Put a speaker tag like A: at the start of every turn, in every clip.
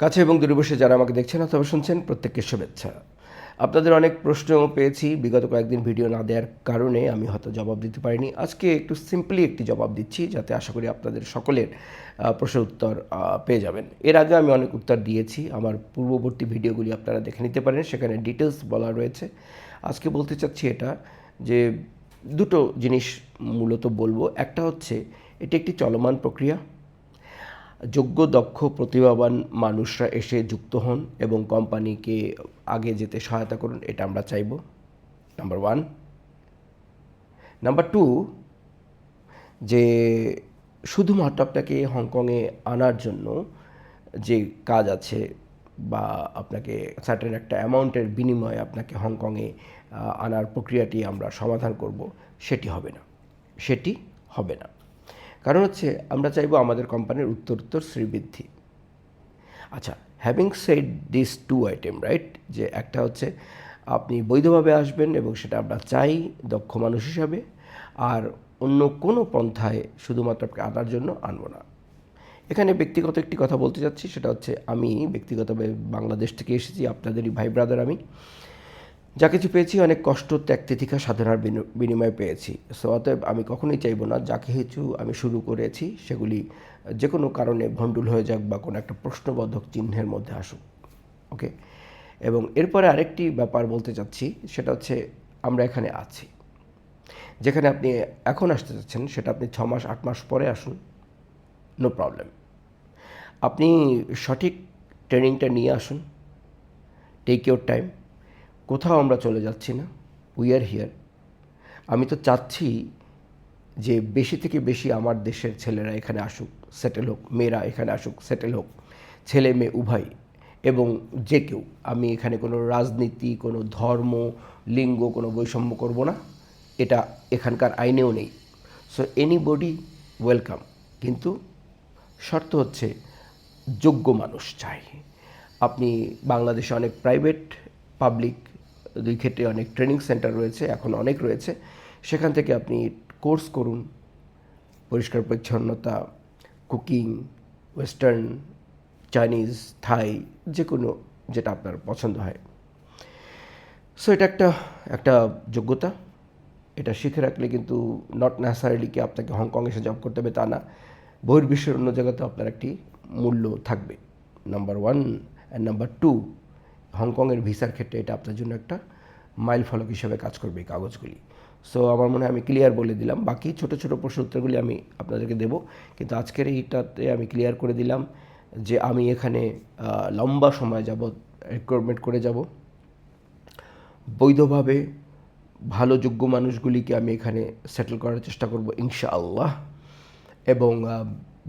A: কাছে এবং দূরে বসে যারা আমাকে দেখছেন অথবা শুনছেন, প্রত্যেককে শুভেচ্ছা। আপনাদের অনেক প্রশ্ন পেয়েছি। বিগত কয়েকদিন ভিডিও না দেওয়ার কারণে আমি হয়তো জবাব দিতে পারিনি। আজকে একটু সিম্পলি একটি জবাব দিচ্ছি, যাতে আশা করি আপনাদের সকলের প্রশ্নের উত্তর পেয়ে যাবেন। এর আগে আমি অনেক উত্তর দিয়েছি। আমার পূর্ববর্তী ভিডিওগুলি আপনারা দেখে নিতে পারেন। সেখানে ডিটেলস বলা রয়েছে। আজকে বলতে চাচ্ছি এটা যে, দুটো জিনিস মূলত বলব। একটা হচ্ছে, এটি একটি চলমান প্রক্রিয়া। যোগ্য, দক্ষ, প্রতিভাবান মানুষরা এসে যুক্ত হন এবং কোম্পানিকে আগে যেতে সহায়তা করুন, এটা আমরা চাইব। নাম্বার ওয়ান নাম্বার টু যে শুধুমাত্র আপনাকে হংকংয়ে আনার জন্য যে কাজ আছে বা আপনাকে সার্টেন একটা অ্যামাউন্টের বিনিময়ে আপনাকে হংকংয়ে আনার প্রক্রিয়াটি আমরা সমাধান করব, সেটি হবে না। সেটি হবে না। কারণ হচ্ছে আমরা চাইব আমাদের কোম্পানির উত্তরোত্তর শ্রীবৃদ্ধি। আচ্ছা having said this two item right যে একটা হচ্ছে আপনি বৈধভাবে আসবেন এবং সেটা আমরা চাই, দক্ষ মানুষ হিসাবে, আর অন্য কোনো পন্থায় শুধুমাত্র আপনাকে আনার জন্য আনব না। এখানে ব্যক্তিগত একটি কথা বলতে চাচ্ছি, সেটা হচ্ছে আমি ব্যক্তিগতভাবে বাংলাদেশ থেকে এসেছি, আপনাদেরই ভাই ব্রাদার আমি। যা কিছু পেয়েছি, অনেক কষ্ট, ত্যাগ, তিথিকা, সাধনার বিনু- বিনিময়ে পেয়েছি। সো অতএব আমি কখনোই চাইব না যা কিছু আমি শুরু করেছি, সেগুলি যে কোনো কারণে ভণ্ডুল হয়ে যাক বা কোনো একটা প্রশ্নবোধক চিহ্নের মধ্যে আসুক। ওকে এবং এরপরে আরেকটি ব্যাপার বলতে চাচ্ছি, সেটা হচ্ছে আমরা এখানে আছি। যেখানে আপনি এখন আসতে চাচ্ছেন, সেটা আপনি ছ মাস, আট মাস পরে আসুন নো প্রবলেম আপনি সঠিক ট্রেনিংটা নিয়ে আসুন টেক ইউর টাইম কোথাও আমরা চলে যাচ্ছি না। উই আর হিয়ার আমি তো চাচ্ছি যে বেশি থেকে বেশি আমার দেশের ছেলেরা এখানে আসুক সেটেল হোক, মেয়েরা এখানে আসুক সেটেল হোক, ছেলে মেয়ে উভয়। এবং যে কেউ, আমি এখানে কোনো রাজনীতি, কোনো ধর্ম, লিঙ্গ, কোনো বৈষম্য করব না। এটা এখানকার আইনেও নেই। সো এনিবডি ওয়েলকাম কিন্তু শর্ত হচ্ছে যোগ্য মানুষ চাই। আপনি বাংলাদেশে অনেক প্রাইভেট পাবলিক দুই ক্ষেত্রে অনেক ট্রেনিং সেন্টার রয়েছে, এখন অনেক রয়েছে। সেখান থেকে আপনি কোর্স করুন। পরিষ্কার পরিচ্ছন্নতা কুকিং ওয়েস্টার্ন চাইনিজ থাই যে কোনো যেটা আপনার পছন্দ হয়। সো এটা একটা একটা যোগ্যতা। এটা শিখে রাখলে কিন্তু নট নেসারিলি কি আপনাকে হংকং এসে জব করতে হবে তা না। বহির্বিশ্বের অন্য জায়গাতেও আপনার একটি মূল্য থাকবে। Number one and number two হংকংয়ের ভিসার ক্ষেত্রে এটা আপনার জন্য একটা মাইল ফলক হিসেবে কাজ করবে এই কাগজগুলি। সো আমার মনে হয় আমি ক্লিয়ার বলে দিলাম। বাকি ছোট ছোট প্রশ্ন উত্তরগুলি আমি আপনাদেরকে দেবো। কিন্তু আজকের এইটাতে আমি ক্লিয়ার করে দিলাম যে আমি এখানে লম্বা সময় যাবৎ রিক্রুটমেন্ট করে যাব। বৈধভাবে ভালো যোগ্য মানুষগুলিকে আমি এখানে সেটেল করার চেষ্টা করব, ইনশাআল্লাহ। এবং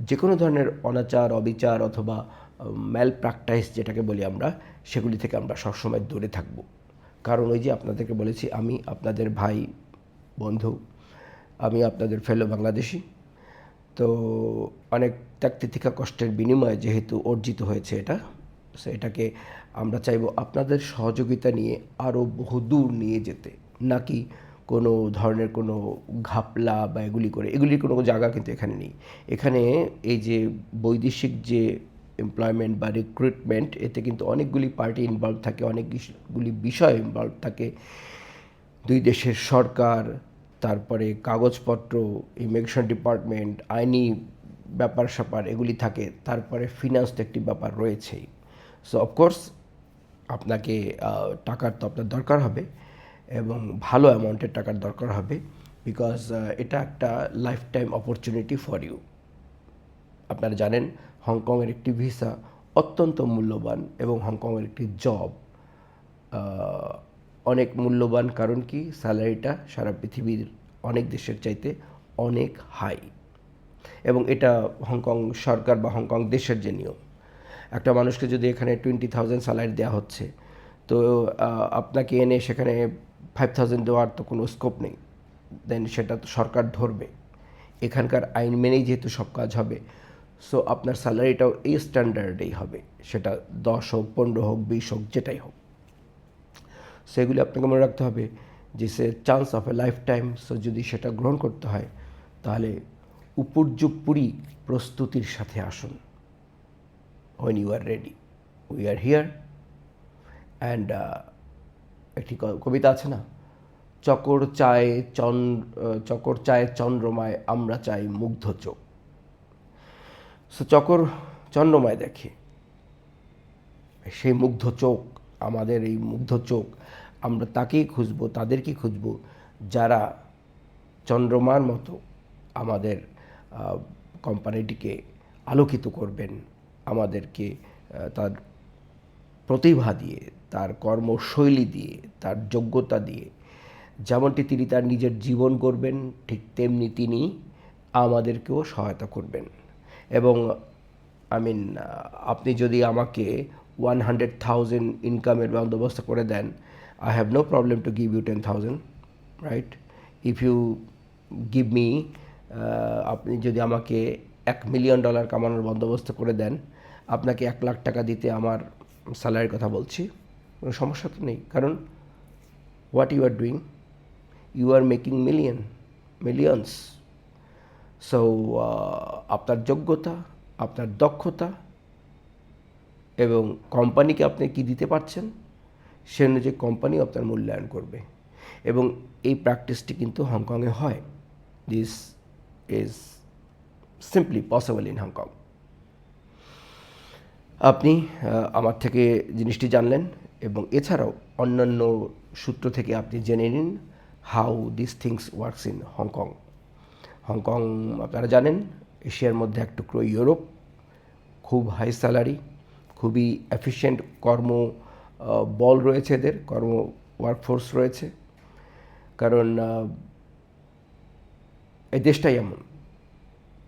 A: যে কোনো ধরনের অনাচার, অবিচার অথবা ম্যাল প্র্যাকটাইস যেটাকে বলি আমরা, সেগুলি থেকে আমরা সবসময় দূরে থাকব। কারণ ওই যে আপনাদেরকে বলেছি, আমি আপনাদের ভাই, বন্ধু, আমি আপনাদের ফেলো বাংলাদেশি। তো অনেক ত্যাগতিথিকা কষ্টের বিনিময়ে যেহেতু অর্জিত হয়েছে এটা সো এটাকে আমরা চাইব আপনাদের সহযোগিতা নিয়ে আরও বহুদূর নিয়ে যেতে। নাকি কোনো ধরনের কোনো ঘাপলা বা এগুলি করে, এগুলির কোনো জায়গা কিন্তু এখানে নেই। এখানে এই যে বৈদেশিক যে এমপ্লয়মেন্ট বা রিক্রুটমেন্ট এতে কিন্তু অনেকগুলি পার্টি ইনভলভ থাকে, অনেকগুলি বিষয় ইনভলভ থাকে। দুই দেশের সরকার, তারপরে কাগজপত্র ইমিগ্রেশন ডিপার্টমেন্ট আইনি ব্যাপার স্যাপার এগুলি থাকে, তারপরে ফিনান্স তো একটি ব্যাপার রয়েছেই। সো অফকোর্স আপনাকে টাকার তো আপনার দরকার হবে এবং ভালো অ্যামাউন্টের টাকার দরকার হবে বিকজ এটা একটা life time opportunity for you আপনারা জানেন হংকংয়ের একটি ভিসা অত্যন্ত মূল্যবান এবং হংকংয়ের একটি জব অনেক মূল্যবান। কারণ কি? স্যালারিটা সারা পৃথিবীর অনেক দেশের চাইতে অনেক হাই। এবং এটা হংকং সরকার বা হংকং দেশের যে নিয়ম। একটা মানুষকে যদি এখানে টোয়েন্টি থাউজেন্ড স্যালারি দেওয়া হচ্ছে, তো আপনাকে এনে সেখানে ফাইভ থাউজেন্ড দেওয়ার তো কোনো স্কোপ নেই। দেন সেটা তো সরকার ধরবে। এখানকার আইন মেনেই যেহেতু সব কাজ হবে সো আপনার স্যালারিটাও এই স্ট্যান্ডার্ডেই হবে। সেটা দশ হোক, পনেরো হোক, বিশ হোক, যেটাই হোক। সেগুলি আপনাকে মনে রাখতে হবে যে, সে chance of a life time so যদি সেটা গ্রহণ করতে হয়, তাহলে উপর্যুপুরি প্রস্তুতির সাথে আসুন। When you are ready we are here and একটি কবিতা আছে না? চকর চায় চন চকর চায় চন্দ্রমায়, আমরা চাই মুগ্ধ চোখ। সো চকর চন্দ্রমায় দেখে। সেই মুগ্ধ চোখ, আমাদের এই মুগ্ধ চোখ, আমরা তাকেই খুঁজবো, তাদেরকেই খুঁজবো, যারা চন্দ্রমার মতো আমাদের কোম্পানিটিকে আলোকিত করবেন, আমাদেরকে তার প্রতিভা দিয়ে, তার কর্মশৈলী দিয়ে, তার যোগ্যতা দিয়ে, যেমনটি তিনি তার নিজের জীবন করবেন ঠিক তেমনি তিনি আমাদেরকেও সহায়তা করবেন। এবং আই মিন আপনি যদি আমাকে ওয়ান হান্ড্রেড থাউজেন্ড ইনকামের বন্দোবস্ত করে দেন I have no problem to give you ten thousand right if you give me আপনি যদি আমাকে এক মিলিয়ন ডলার কামানোর বন্দোবস্ত করে দেন, আপনাকে এক লাখ টাকা দিতে আমার স্যালারির কথা বলছি, কোনো সমস্যা তো নেই। কারণ what you are doing you are making million millions so আপনার যোগ্যতা, আপনার দক্ষতা এবং কোম্পানিকে আপনি কি দিতে পারছেন, সে অনুযায়ী কোম্পানি আপনার মূল্যায়ন করবে। এবং এই প্র্যাকটিসটি কিন্তু হংকংয়ে হয়। This is simply possible in Hong Kong আপনি আমার থেকে জিনিসটি জানলেন এবং এছাড়াও অন্যান্য সূত্র থেকে আপনি জেনে নিন how this things works in Hong Kong Hong Kong, আপনারা জানেন, এশিয়ার মধ্যে এক টুকরো ইউরোপ, খুব হাই স্যালারি খুবই এফিশিয়েন্ট কর্ম বল রয়েছে এদের, কর্ম ওয়ার্কফোর্স রয়েছে। কারণ এই দেশটাই এমন।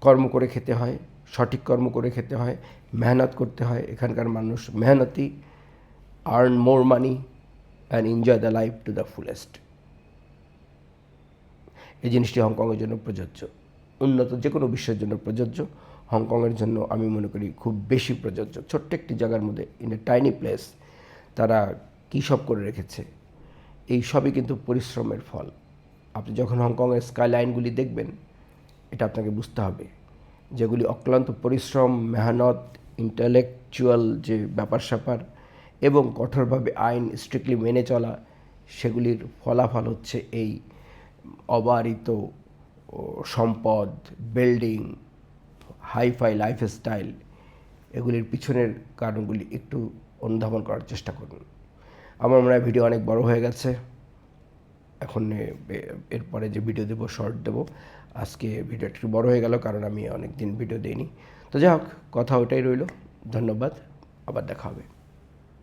A: কর্ম করে খেতে হয়, সঠিক কর্ম করে খেতে হয়, মেহনত করতে হয়, এখানকার মানুষ মেহনতি earn more money and enjoy the life to the fullest এই জিনিসটি হংকংয়ের জন্য প্রযোজ্য। উন্নত যে কোনো বিশ্বের জন্য প্রযোজ্য। হংকংয়ের জন্য আমি মনে করি খুব বেশি প্রযোজ্য। ছোট্ট একটি জায়গার মধ্যে ইন এ টাইনি প্লেস তারা কী সব করে রেখেছে? এই সবই কিন্তু পরিশ্রমের ফল। আপনি যখন হংকংয়ের স্কাইলাইনগুলি দেখবেন, এটা আপনাকে বুঝতে হবে যেগুলি অক্লান্ত পরিশ্রম, মেহনত ইন্টালেকচুয়াল যে ব্যাপার স্যাপার এবং কঠোরভাবে আইন স্ট্রিক্টলি মেনে চলা, সেগুলির ফলাফল হচ্ছে এই অবারিত সম্পদ বিল্ডিং হাইফাই লাইফস্টাইল এগুলির পিছনের কারণগুলি একটু অনুধাবন করার চেষ্টা করুন। আমার মনে হয় ভিডিও অনেক বড় হয়ে গেছে। এখন এরপরে যে ভিডিও দেবো শর্ট দেবো, আজকে ভিডিও একটু বড় হয়ে গেল কারণ আমি অনেক দিন ভিডিও দিইনি। তো যাই হোক, কথা ওটাই রইল। ধন্যবাদ। আবার দেখা হবে।